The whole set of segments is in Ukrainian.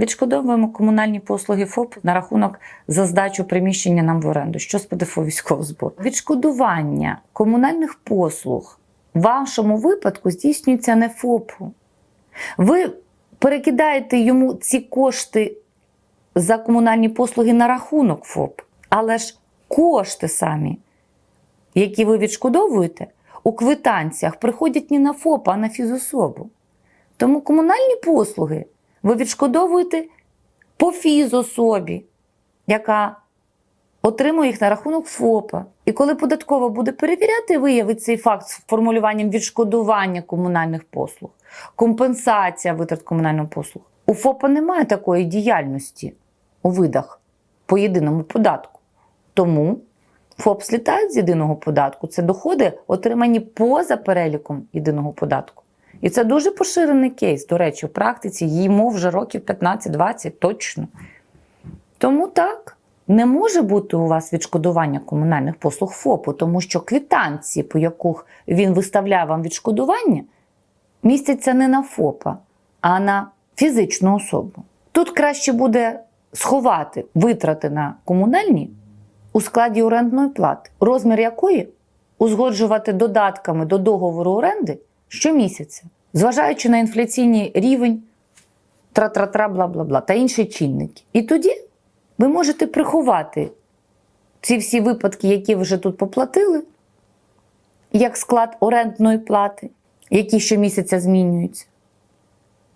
Відшкодовуємо комунальні послуги ФОП на рахунок за здачу приміщення нам в оренду. Що з ПДФО військового збору? Відшкодування комунальних послуг в вашому випадку здійснюється не ФОПу. Ви перекидаєте йому ці кошти за комунальні послуги на рахунок ФОП, але ж кошти самі, які ви відшкодовуєте, у квитанціях приходять не на ФОП, а на фізособу. Тому комунальні послуги ви відшкодовуєте по фізособі, яка отримує їх на рахунок ФОПа. І коли податкова буде перевіряти, виявить цей факт з формулюванням відшкодування комунальних послуг, компенсація витрат комунальних послуг. У ФОПа немає такої діяльності у видах по єдиному податку. Тому ФОП слітають з єдиного податку. Це доходи, отримані поза переліком єдиного податку. І це дуже поширений кейс, до речі, в практиці йому вже років 15-20 точно. Тому так, не може бути у вас відшкодування комунальних послуг ФОПу, тому що квитанції, по яких він виставляє вам відшкодування, містяться не на ФОПа, а на фізичну особу. Тут краще буде сховати витрати на комунальні у складі орендної плати, розмір якої узгоджувати додатками до договору оренди щомісяця, зважаючи на інфляційний рівень, тра-тра-тра, бла-бла-бла та інші чинники. І тоді ви можете приховати ці всі випадки, які ви вже тут поплатили, як склад орендної плати, які щомісяця змінюються.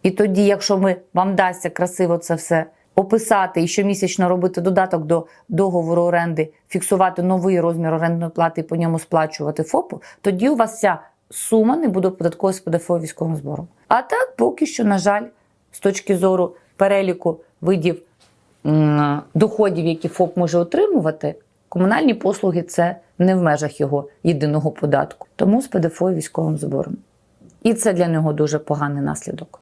І тоді, якщо ми вам дасться красиво це все описати і щомісячно робити додаток до договору оренди, фіксувати новий розмір орендної плати і по ньому сплачувати ФОПу, тоді у вас ця сума не буде податковою з ПДФО військовим збором. А так, поки що, на жаль, з точки зору переліку видів доходів, які ФОП може отримувати, комунальні послуги це не в межах його єдиного податку, тому з ПДФО військовим збором. І це для нього дуже поганий наслідок.